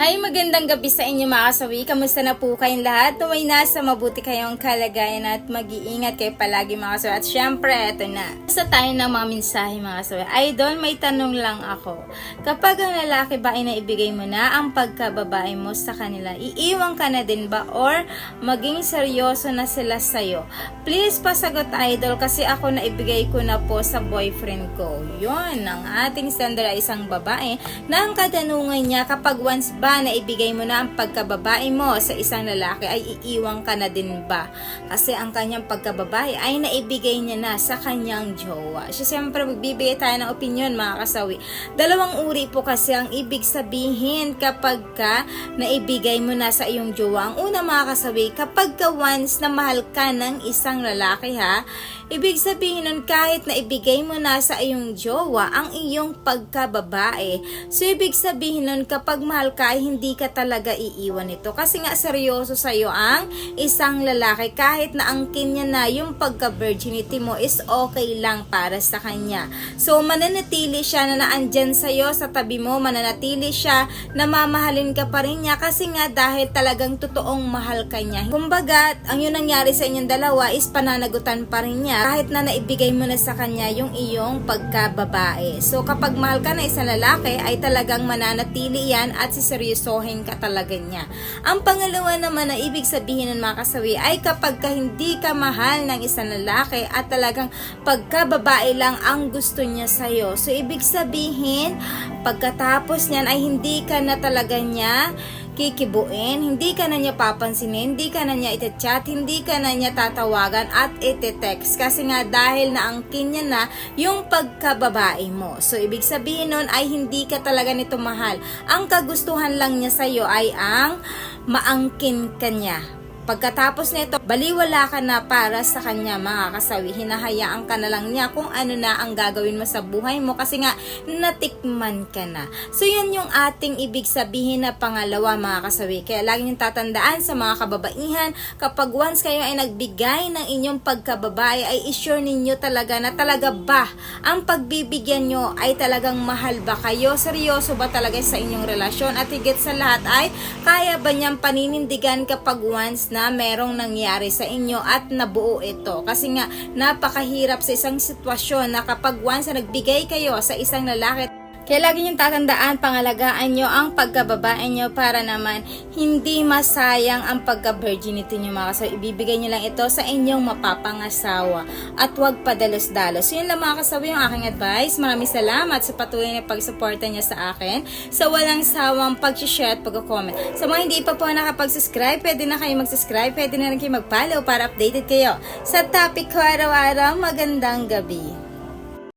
Hi, magandang gabi sa inyo mga kasawi. Kamusta na po kayong lahat? Tuway nasa mabuti kayong kalagayan at mag-iingat kayo palagi mga kasawi. At syempre, eto na. Sa tayo ng mga mensahe mga kasawi. Idol, may tanong lang ako. Kapag ang lalaki ba ay naibigay mo na ang pagkababae mo sa kanila, iiwan ka na din ba or maging seryoso na sila sa'yo? Please pasagot idol kasi ako naibigay ko na po sa boyfriend ko. Yun, ang ating standard ay isang babae na ang katanungan niya kapag once ba na ibigay mo na ang pagkababae mo sa isang lalaki ay iiwan ka na din ba? Kasi ang kanyang pagkababae ay naibigay niya na sa kanyang jowa. Siya siyempre magbibigay tayo ng opinion mga kasawi. Dalawang uri po kasi ang ibig sabihin kapag ka naibigay mo na sa iyong jowa. Ang una mga kasawi, kapag ka once na mahal ka ng isang lalaki ha, ibig sabihin nun kahit na ibigay mo na sa iyong jowa ang iyong pagkababae. So ibig sabihin nun kapag mahal ka ay hindi ka talaga iiwan nito. Kasi nga seryoso sa'yo ang isang lalaki kahit na angkin niya na yung pagka-virginity mo is okay lang para sa kanya. So mananatili siya na naandyan sa'yo sa tabi mo, mananatili siya na mamahalin ka pa rin niya kasi nga dahil talagang totoong mahal ka niya. Kumbaga, ang yun nangyari sa inyong dalawa is pananagutan pa rin niya kahit na naibigay mo na sa kanya yung iyong pagkababae. So kapag mahal ka na isang lalaki ay talagang mananatili yan at siseryosohin ka talaga niya. Ang pangalawa naman na ibig sabihin ng mga kasawi ay kapag ka hindi ka mahal ng isang lalaki at talagang pagkababae lang ang gusto niya sa'yo. So ibig sabihin, pagkatapos niyan ay hindi ka na talaga niya kikibuin, hindi ka na niya papansinin, hindi ka na niya ite-chat, hindi ka na niya tatawagan at ite-text kasi nga dahil naangkin niya na yung pagkababae mo. So, ibig sabihin nun ay hindi ka talaga nito mahal. Ang kagustuhan lang niya sa'yo ay ang maangkin ka niya. Pagkatapos nito, baliwala ka na para sa kanya mga kasawi. Hinahayaan ka na lang niya kung ano na ang gagawin mo sa buhay mo kasi nga natikman ka na. So yan yung ating ibig sabihin na pangalawa mga kasawi. Kaya lagi niyong tatandaan sa mga kababaihan, kapag once kayo ay nagbigay ng inyong pagkababae, ay isure ninyo talaga na talaga ba ang pagbibigyan nyo ay talagang mahal ba kayo? Seryoso ba talaga sa inyong relasyon? At higit sa lahat ay kaya ba niyang paninindigan kapag once na merong nangyari sa inyo at nabuo ito. Kasi nga, napakahirap sa isang sitwasyon na kapag once na nagbigay kayo sa isang lalaki, kaya lagi niyong tatandaan, pangalagaan niyo ang pagkababae niyo para naman hindi masayang ang pagka-virginity niyo mga kasawi. Ibibigay niyo lang ito sa inyong mapapangasawa at huwag padalos-dalos. So yun lang mga kasawi yung aking advice. Maraming salamat sa patuloy na pagsuporta niyo sa akin sa walang sawang pag-share at pag-comment. Sa mga hindi pa po nakapag-subscribe, pwede na kayo mag-subscribe, pwede na rin kayo mag-follow para updated kayo sa topic ko araw-araw. Magandang gabi.